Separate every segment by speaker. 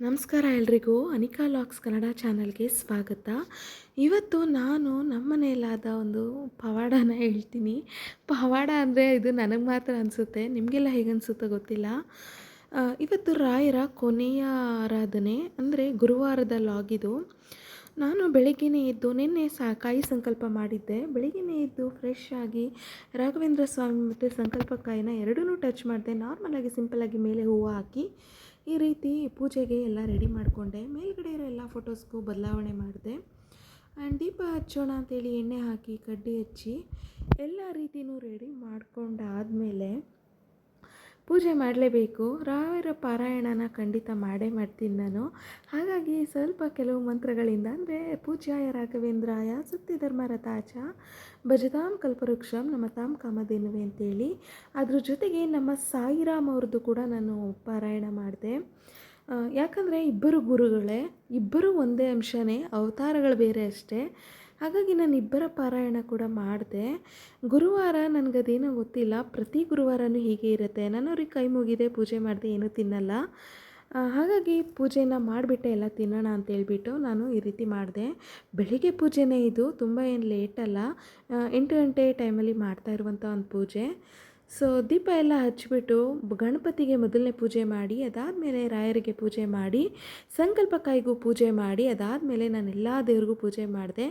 Speaker 1: ನಮಸ್ಕಾರ ಎಲ್ರಿಗೂ. ಅನಿಕಾ ಲಾಕ್ಸ್ ಕನ್ನಡ ಚಾನಲ್ಗೆ ಸ್ವಾಗತ. ಇವತ್ತು ನಾನು ನಮ್ಮ ಮನೆಯಲ್ಲಾದ ಒಂದು ಪವಾಡನ ಹೇಳ್ತೀನಿ. ಪವಾಡ ಅಂದರೆ ಇದು ನನಗೆ ಮಾತ್ರ ಅನಿಸುತ್ತೆ. ನಿಮಗೆಲ್ಲ ಹೇಗೆ ಗೊತ್ತಿಲ್ಲ. ಇವತ್ತು ರಾಯರ ಕೊನೆಯ ಆರಾಧನೆ ಅಂದರೆ ಗುರುವಾರದ ಲಾಗಿದು ನಾನು ಬೆಳಗ್ಗೆನೇ ಎದ್ದು ನಿನ್ನೆ ಸಾ ಕಾಯಿ ಸಂಕಲ್ಪ ಮಾಡಿದ್ದೆ. ಬೆಳಗ್ಗೆನೇ ಎದ್ದು ಫ್ರೆಶ್ ಆಗಿ ರಾಘವೇಂದ್ರ ಸ್ವಾಮಿ ಮತ್ತು ಸಂಕಲ್ಪ ಕಾಯಿನ ಎರಡೂ ಟಚ್ ಮಾಡಿದೆ. ನಾರ್ಮಲಾಗಿ ಆಗಿ ಮೇಲೆ ಹೂವು ಹಾಕಿ ಈ ರೀತಿ ಪೂಜೆಗೆ ಎಲ್ಲ ರೆಡಿ ಮಾಡಿಕೊಂಡೆ. ಮೇಲ್ಗಡೆ ಇರೋ ಎಲ್ಲ ಫೋಟೋಸ್ಗೂ ಬದಲಾವಣೆ ಮಾಡಿದೆ. ಆ್ಯಂಡ್ ದೀಪ ಹಚ್ಚೋಣ ಅಂತೇಳಿ ಎಣ್ಣೆ ಹಾಕಿ, ಕಡ್ಡಿ ಹಚ್ಚಿ ಎಲ್ಲ ರೀತಿಯೂ ರೆಡಿ ಮಾಡ್ಕೊಂಡಾದಮೇಲೆ ಪೂಜೆ ಮಾಡಲೇಬೇಕು. ರಾವಿರ ಪಾರಾಯಣನ ಖಂಡಿತ ಮಾಡೇ ಮಾಡ್ತೀನಿ ನಾನು. ಹಾಗಾಗಿ ಸ್ವಲ್ಪ ಕೆಲವು ಮಂತ್ರಗಳಿಂದ ಅಂದರೆ ಪೂಜ್ಯಾಯ ರಾಘವೇಂದ್ರಾಯ ಸತ್ಯಧರ್ಮರಥಾಚ ಭಜತಾಂ ಕಲ್ಪವೃಕ್ಷಂ ನಮ್ಮ ತಾಮ್ ಕಾಮಧೇನುವೆ ಅಂತೇಳಿ. ಅದ್ರ ಜೊತೆಗೆ ನಮ್ಮ ಸಾಯಿರಾಮ್ ಅವ್ರದ್ದು ಕೂಡ ನಾನು ಪಾರಾಯಣ ಮಾಡಿದೆ. ಯಾಕಂದರೆ ಇಬ್ಬರು ಗುರುಗಳೇ, ಇಬ್ಬರು ಒಂದೇ ಅಂಶನೇ, ಅವತಾರಗಳು ಬೇರೆ ಅಷ್ಟೇ. ಹಾಗಾಗಿ ನಾನು ಇಬ್ಬರ ಪಾರಾಯಣ ಕೂಡ ಮಾಡಿದೆ. ಗುರುವಾರ ನನಗದೇನೋ ಗೊತ್ತಿಲ್ಲ. ಪ್ರತಿ ಗುರುವಾರನೂ ಹೀಗೆ ಇರುತ್ತೆ. ನಾನು ಅವ್ರಿಗೆ ಕೈ ಮುಗಿದೆ, ಪೂಜೆ ಮಾಡಿದೆ, ಏನೂ ತಿನ್ನಲ್ಲ. ಹಾಗಾಗಿ ಪೂಜೆನ ಮಾಡಿಬಿಟ್ಟೆ ಎಲ್ಲ ತಿನ್ನೋಣ ಅಂತ ಹೇಳ್ಬಿಟ್ಟು ನಾನು ಈ ರೀತಿ ಮಾಡಿದೆ. ಬೆಳಿಗ್ಗೆ ಪೂಜೆನೇ ಇದು, ತುಂಬ ಏನು ಲೇಟಲ್ಲ ಎಂಟು ಗಂಟೆ ಟೈಮಲ್ಲಿ ಮಾಡ್ತಾ ಇರುವಂಥ ಒಂದು ಪೂಜೆ. ಸೊ ದೀಪ ಎಲ್ಲ ಹಚ್ಚಿಬಿಟ್ಟು ಗಣಪತಿಗೆ ಮೊದಲನೇ ಪೂಜೆ ಮಾಡಿ, ಅದಾದಮೇಲೆ ರಾಯರಿಗೆ ಪೂಜೆ ಮಾಡಿ ಸಂಕಲ್ಪ ಕಾಯಿಗೂ ಪೂಜೆ ಮಾಡಿ, ಅದಾದಮೇಲೆ ನಾನು ಎಲ್ಲ ದೇವ್ರಿಗೂ ಪೂಜೆ ಮಾಡಿದೆ.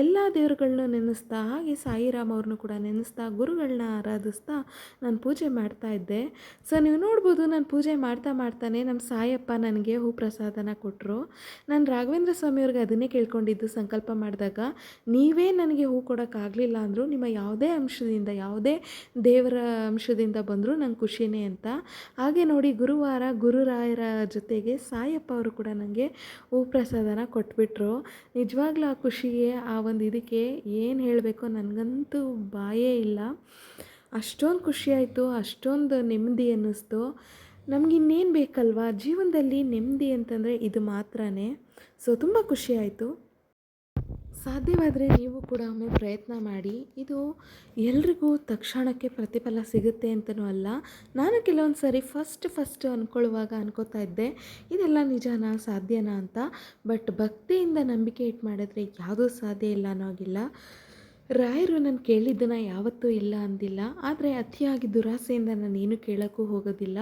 Speaker 1: ಎಲ್ಲ ದೇವ್ರುಗಳನ್ನ ನೆನೆಸ್ತಾ, ಹಾಗೆ ಸಾಯಿರಾಮ್ ಅವ್ರನ್ನೂ ಕೂಡ ನೆನೆಸ್ತಾ ಗುರುಗಳನ್ನ ಆರಾಧಿಸ್ತಾ ನಾನು ಪೂಜೆ ಮಾಡ್ತಾ ಇದ್ದೆ. ಸೊ ನೀವು ನೋಡ್ಬೋದು ನಾನು ಪೂಜೆ ಮಾಡ್ತಾ ಮಾಡ್ತಾನೆ ನಮ್ಮ ಸಾಯಪ್ಪ ನನಗೆ ಹೂ ಪ್ರಸಾದನ ಕೊಟ್ಟರು ನಾನು ರಾಘವೇಂದ್ರ ಸ್ವಾಮಿಯವ್ರಿಗೆ ಅದನ್ನೇ ಕೇಳ್ಕೊಂಡಿದ್ದು ಸಂಕಲ್ಪ ಮಾಡಿದಾಗ, ನೀವೇ ನನಗೆ ಹೂ ಕೊಡೋಕ್ಕಾಗಲಿಲ್ಲ ಅಂದರೂ ನಿಮ್ಮ ಯಾವುದೇ ಅಂಶದಿಂದ, ಯಾವುದೇ ದೇವರ ಅಂಶದಿಂದ ಬಂದರೂ ನಂಗೆ ಖುಷಿನೇ ಅಂತ. ಹಾಗೆ ನೋಡಿ ಗುರುವಾರ ಗುರುರಾಯರ ಜೊತೆಗೆ ಸಾಯಪ್ಪ ಅವರು ಕೂಡ ನನಗೆ ಹೂ ಪ್ರಸಾದನ ಕೊಟ್ಬಿಟ್ರು. ನಿಜವಾಗ್ಲೂ ಆ ಖುಷಿಗೆ, ಆ ಒಂದು ಇದಕ್ಕೆ ಏನು ಹೇಳಬೇಕು ನನಗಂತೂ ಬಾಯೇ ಇಲ್ಲ. ಅಷ್ಟೊಂದು ಖುಷಿಯಾಯಿತು ಅಷ್ಟೊಂದು ನೆಮ್ಮದಿ ಅನ್ನಿಸ್ತು. ನಮಗಿನ್ನೇನು ಬೇಕಲ್ವಾ? ಜೀವನದಲ್ಲಿ ನೆಮ್ಮದಿ ಅಂತಂದರೆ ಇದು ಮಾತ್ರನೇ. ಸೊ ತುಂಬ ಖುಷಿಯಾಯಿತು ಸಾಧ್ಯವಾದರೆ ನೀವು ಕೂಡ ಒಮ್ಮೆ ಪ್ರಯತ್ನ ಮಾಡಿ. ಇದು ಎಲ್ರಿಗೂ ತಕ್ಷಣಕ್ಕೆ ಪ್ರತಿಫಲ ಸಿಗುತ್ತೆ ಅಂತಲೂ ಅಲ್ಲ. ನಾನು ಕೆಲವೊಂದು ಸಾರಿ ಫಸ್ಟ್ ಫಸ್ಟ್ ಅಂದ್ಕೊಳ್ಳುವಾಗ ಅನ್ಕೋತಾ ಇದ್ದೆ. ಇದೆಲ್ಲ ನಿಜನಾ ಸಾಧ್ಯನಾ ಅಂತ. ಬಟ್ ಭಕ್ತಿಯಿಂದ ನಂಬಿಕೆ ಇಟ್ಟು ಮಾಡಿದ್ರೆ ಯಾವುದೂ ಸಾಧ್ಯ ಇಲ್ಲ ಅನ್ನೋಗಿಲ್ಲ ರಾಯರು ನಾನು ಕೇಳಿದ್ದನ್ನು ಯಾವತ್ತೂ ಇಲ್ಲ ಅಂದಿಲ್ಲ. ಆದರೆ ಅತಿಯಾಗಿ ದುರಾಸೆಯಿಂದ ನಾನು ಏನು ಕೇಳೋಕ್ಕೂ ಹೋಗೋದಿಲ್ಲ.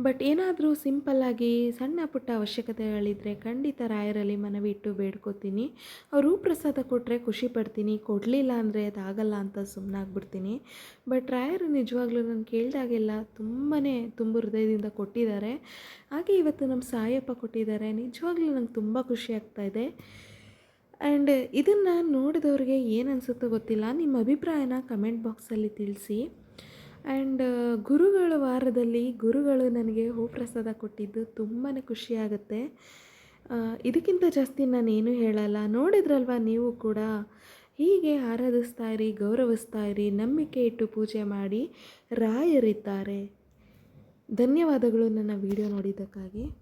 Speaker 1: ಬಟ್ ಏನಾದರೂ ಸಿಂಪಲ್ಲಾಗಿ ಸಣ್ಣ ಪುಟ್ಟ ಅವಶ್ಯಕತೆಗಳಿದ್ದರೆ ಖಂಡಿತ ರಾಯರಲ್ಲಿ ಮನವಿ ಇಟ್ಟು ಬೇಡ್ಕೋತೀನಿ. ಅವರು ಪ್ರಸಾದ ಕೊಟ್ಟರೆ ಖುಷಿ ಪಡ್ತೀನಿ. ಕೊಡಲಿಲ್ಲ ಅಂದರೆ ಅದಾಗಲ್ಲ ಅಂತ ಸುಮ್ಮನಾಗ್ಬಿಡ್ತೀನಿ ಬಟ್ ರಾಯರು ನಿಜವಾಗ್ಲೂ ನಾನು ಕೇಳಿದಾಗೆಲ್ಲ ತುಂಬಾ ತುಂಬ ಹೃದಯದಿಂದ ಕೊಟ್ಟಿದ್ದಾರೆ. ಹಾಗೆ ಇವತ್ತು ನಮ್ಮ ಸಾಯಪ್ಪ ಕೊಟ್ಟಿದ್ದಾರೆ. ನಿಜವಾಗ್ಲೂ ನಂಗೆ ತುಂಬ ಖುಷಿ ಆಗ್ತಾ ಇದೆ. ಆ್ಯಂಡ್ ಇದನ್ನು ನೋಡಿದವ್ರಿಗೆ ಏನು ಅನಿಸುತ್ತೋ ಗೊತ್ತಿಲ್ಲ. ನಿಮ್ಮ ಅಭಿಪ್ರಾಯನ ಕಮೆಂಟ್ ಬಾಕ್ಸಲ್ಲಿ ತಿಳಿಸಿ. ಆ್ಯಂಡ್ ಗುರುಗಳ ವಾರದಲ್ಲಿ ಗುರುಗಳು ನನಗೆ ಹೂಪ್ರಸಾದ ಕೊಟ್ಟಿದ್ದು ತುಂಬಾ ಖುಷಿಯಾಗುತ್ತೆ. ಇದಕ್ಕಿಂತ ಜಾಸ್ತಿ ನಾನೇನು ಹೇಳಲ್ಲ. ನೋಡಿದ್ರಲ್ವ ನೀವು ಕೂಡ? ಹೀಗೆ ಆರಾಧಿಸ್ತಾ ಇರಿ ಗೌರವಿಸ್ತಾ ಇರಿ ನಂಬಿಕೆ ಇಟ್ಟು ಪೂಜೆ ಮಾಡಿ ರಾಯರಿದ್ದಾರೆ. ಧನ್ಯವಾದಗಳು ನನ್ನ ವಿಡಿಯೋ ನೋಡಿದ್ದಕ್ಕಾಗಿ.